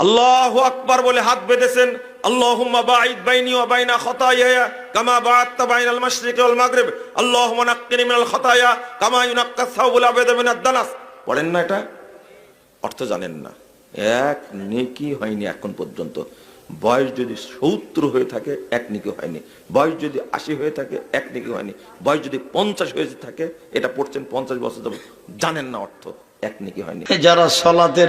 আল্লাহু আকবার বলে হাত বেঁধেছেন কামা না এটা? অর্থ জানেন না। এক নেকি হয়নি এখন পর্যন্ত। বয়স যদি সত্তর হয়ে থাকে, এক নেকি হয়নি। বয়স যদি আশি হয়ে থাকে, এক নেকি হয়নি। বয়স যদি পঞ্চাশ হয়ে থাকে, এটা পড়ছেন পঞ্চাশ বছর জানেন না অর্থ, এক নেকি হয়নি। যারা সলাতের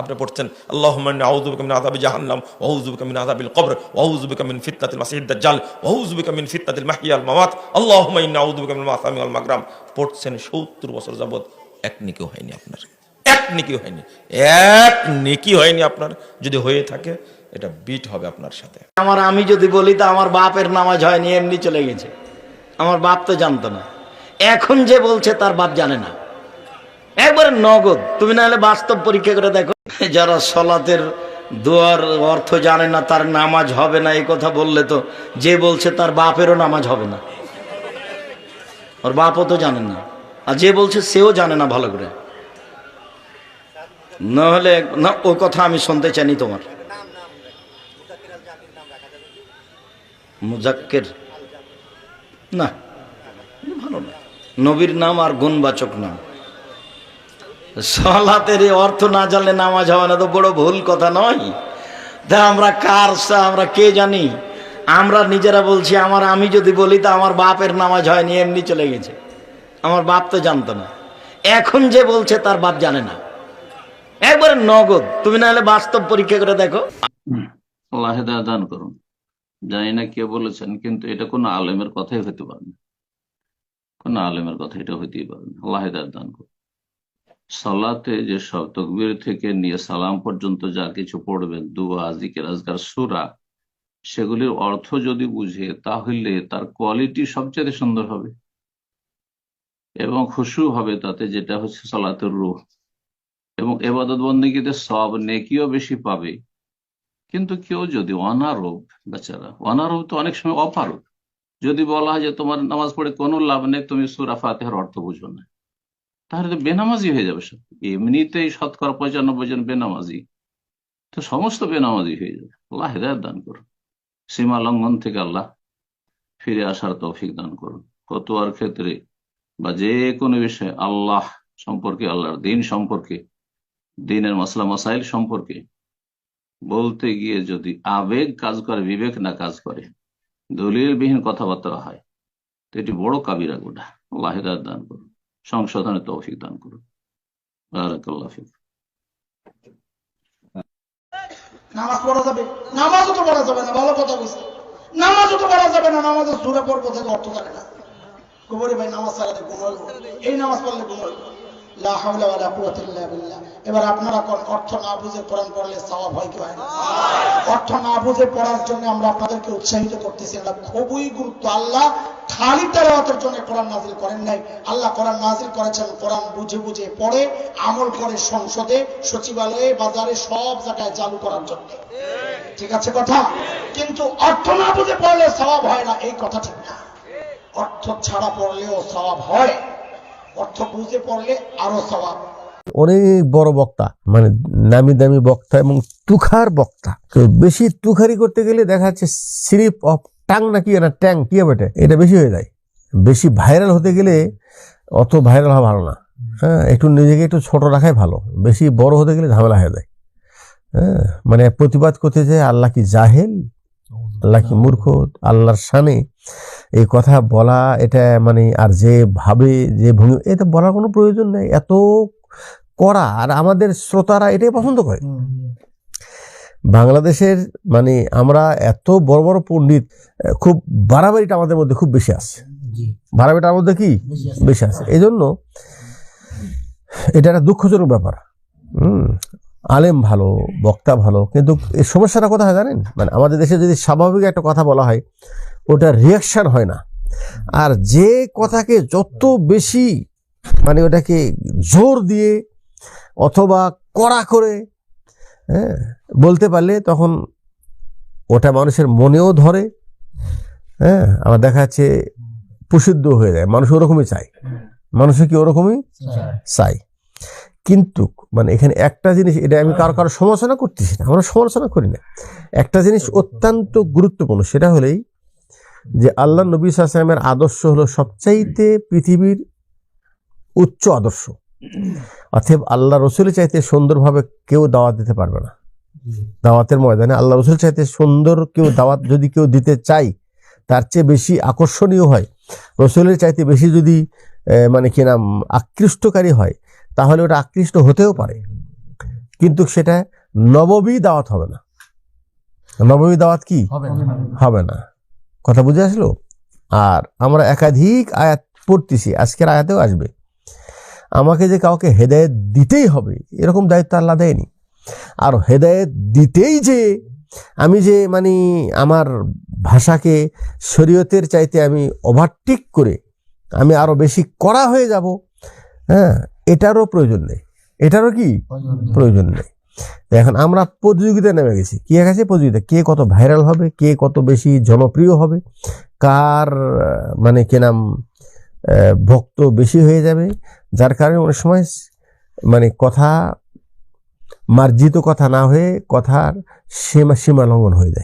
আপনি পড়ছেন, আল্লাহুম্মা ইন্নী আউযু বিকা মিন আযাবি জাহান্নাম, ওয়া আউযু বিকা মিন আযাবিল কবর ওয়াল মাগরাম। পড়ছেন 70 বছর যাবত এক নেকি হয়নি আপনার, এক নেকি হয়নি, এক নেকি হয়নি আপনার। যদি হয়ে থাকে, এটা বিট হবে আপনার সাথে। আমার আমি যদি বলি, তো আমার বাপের নামাজ হয়নি, এমনি চলে গেছে। আমার বাপ তো জানতো না। এখন যে বলছে, তার বাপ জানে না। একবারে নগদ। তুমি না হলে বাস্তব পরীক্ষা করে দেখো। যারা সলাতের দোয়ার অর্থ জানে না, তার নামাজ হবে না, এই কথা বললে তো যে বলছে তার বাপেরও নামাজ হবে না। ওর বাপও তো জানে না। আর যে বলছে সেও জানে না ভালো করে। না হলে না, ও কথা আমি শুনতে চাইনি তোমার। মুজাক্কের? না। ভালো না। নবীর নাম আর গুণবাচক নাম। সলাতের অর্থ না জানলে নামাজ হবে না, তো বড় ভুল কথা নয়। তা আমরা কার আমরা কে জানি? আমরা নিজেরা বলছি, আমার আমি যদি বলি, তা আমার বাপের নামাজ হয়নি, এমনি চলে গেছে। আমার বাপ তো জানতো না। এখন যে বলছে, তার বাপ জানে না। একবারে নগদ। তুমি না হলে বাস্তব পরীক্ষা করে দেখো। দান করুন। জানি না কে বলেছেন, কিন্তু এটা কোনো আলেমের কথাই হতে পারে না। কোনো আলেমের কথা এটা হতেই পারে না। আল্লাহ দান করুন। সালাতে যে সব তকবীর থেকে নিয়ে সালাম পর্যন্ত যা কিছু পড়বেন, দুয়া, জিকের, আজকার সুরা, সেগুলির অর্থ যদি বুঝে, তাহলে তার কোয়ালিটি সবচেয়ে সুন্দর হবে। এবং খুশু হবে তাতে, যেটা হচ্ছে সালাতের রূহ। এবং এবাদত বন্দীতে সব নেকিও বেশি পাবে। কিন্তু কেউ যদি অনারব বেচারা অনারব তো অনেক সময় অপারব যদি বলা হয় যে তোমার নামাজ পড়ে কোনো লাভ নেই, তুমি সুরা ফাতেহার অর্থ বুঝো না। তাহলে তো বেনামাজি হয়ে যাবে এমনিতেই শতকরা পঁচানব্বই জন বেনামাজি। তো সমস্ত বেনামাজি হয়ে যাবে। আল্লাহ হেদায়ত দান করুন। সীমা লঙ্ঘন থেকে আল্লাহ ফিরে আসার তৌফিক দান করুন। ফতোয়ার ক্ষেত্রে বা যে কোনো বিষয়ে আল্লাহ সম্পর্কে, আল্লাহর দিন সম্পর্কে, দিনের মশলা মশাইল সম্পর্কে বলতে গিয়ে যদি আবেগ কাজ করে, বিবেক না কাজ করে, দলিলবিহীন কথাবার্তা হয়, তো এটি বড় কাবিরা গোটা আল্লাহ দান করুন। সংশোধনের তৌফিক দান করুন। নামাজ পড়া যাবে তো যাবে না, ভালো কথা বলছে। নামাজও তো পড়া যাবে না, নামাজের সুরে থেকে অর্থ থাকে না। ভাই, নামাজ ছাড়াতে এই নামাজ পড়লে হইব এবার আপনারা অর্থ না বুঝে কোরআন পড়লে হয় কি হয় অর্থ না বুঝে পড়ার জন্য আমরা আপনাদেরকে উৎসাহিত করতেছি। এটা খুবই গুরুত্ব আল্লাহ খালি জন্য কোরআন নাজিল করেন নাই। আল্লাহ কোরআন নাজিল করেছেন, কোরআন বুঝে বুঝে পড়ে, আমল করে সংসদে, সচিবালয়ে, বাজারে সব জায়গায় চালু করার জন্য। ঠিক আছে কথা? কিন্তু অর্থ না বুঝে পড়লে স্বভাব হয় না, এই কথা ঠিক না। অর্থ ছাড়া পড়লেও স্বভাব হয়। অর্থ বুঝে পড়লে আরও স্বভাব। অনেক বড় বক্তা মানে নামি দামি বক্তা এবং তুখার বক্তা। তো বেশি তুখারি করতে গেলে দেখা যাচ্ছে সিরিপ অফ টাং না কি না ট্যাং, কি বেটে এটা? বেশি হয়ে যায়। বেশি ভাইরাল হতে গেলে অত ভাইরাল হওয়া ভালো না। হ্যাঁ একটু নিজেকে একটু ছোট রাখাই ভালো। বেশি বড় হতে গেলে ঝামেলা হয়ে যায়। হ্যাঁ মানে প্রতিবাদ করতে যে আল্লাহ কি জাহেল? আল্লাহ কি মূর্খ? আল্লাহর সানে এই কথা বলা এটা মানে আর যে ভাবে যে ভঙ্গি এটা বলার কোনো প্রয়োজন নেই। এত করা আর আমাদের শ্রোতারা এটাই পছন্দ করে। বাংলাদেশের মানে আমরা এত বড় বড় পণ্ডিত খুব বাড়াবাড়িটা আমাদের মধ্যে খুব বেশি আছে। বাড়াবাড়িটার মধ্যে কি? বেশি আছে। এই জন্য এটা একটা দুঃখজনক ব্যাপার। হুম। আলেম ভালো বক্তা ভালো কিন্তু এই সমস্যাটা কোথায় জানেন? মানে আমাদের দেশে যদি স্বাভাবিক একটা কথা বলা হয় ওটা রিয়াকশন হয় না। আর যে কথাকে যত বেশি মানে ওটাকে জোর দিয়ে অথবা কড়া করে হ্যাঁ বলতে পারলে তখন ওটা মানুষের মনেও ধরে হ্যাঁ আবার দেখা যাচ্ছে প্রসিদ্ধ হয়ে যায়। মানুষ ওরকমই চায়। মানুষ কি ওরকমই চাই কিন্তু মানে এখানে একটা জিনিস এটা আমি কারও কারও সমালোচনা করতেছি না আমরা সমালোচনা করি না। একটা জিনিস অত্যন্ত গুরুত্বপূর্ণ সেটা হলেই যে আল্লাহ নবী সাল্লামের আদর্শ হলো সবচাইতে পৃথিবীর উচ্চ আদর্শ। অতএব আল্লাহ রসুলের চাইতে সুন্দরভাবে কেউ দাওয়াত দিতে পারবে না। দাওয়াতের ময়দানে আল্লাহ রসুল চাইতে সুন্দর কেউ দাওয়াত যদি কেউ দিতে চাই তার চেয়ে বেশি আকর্ষণীয় হয়। রসুলের চাইতে বেশি যদি মানে কি নাম আকৃষ্টকারী হয় তাহলে ওটা আকৃষ্ট হতেও পারে। কিন্তু সেটা নবমী দাওয়াত হবে না। নবমী দাওয়াত কি? হবে না। কথা বুঝে আসলো? আর আমরা একাধিক আয়াত পড়তেছি আজকের আয়াতেও আসবে। আমাকে যে কাউকে হেদায়েত দিতেই হবে এরকম দায়িত্ব আল্লাহ দেয়নি। আর হেদায়েত দিতেই যে আমি যে মানে আমার ভাষাকে শরীয়তের চাইতে আমি ওভারটেক করে আমি আরও বেশি কড়া হয়ে যাব হ্যাঁ এটারও প্রয়োজন নেই। এটারও কি? প্রয়োজন নেই। এখন আমরা প্রতিযোগিতায় নেমে গেছি। কে গেছে প্রতিযোগিতা কে কত ভাইরাল হবে? কে কত বেশি জনপ্রিয় হবে? কার মানে কি নাম আহ, ভক্ত বেশি হয়ে যাবে? যার কারণে অনেক সময় মানে কথা মার্জিত কথা না হয়ে কথার সীমা সীমা লঙ্ঘন হয়ে যায়।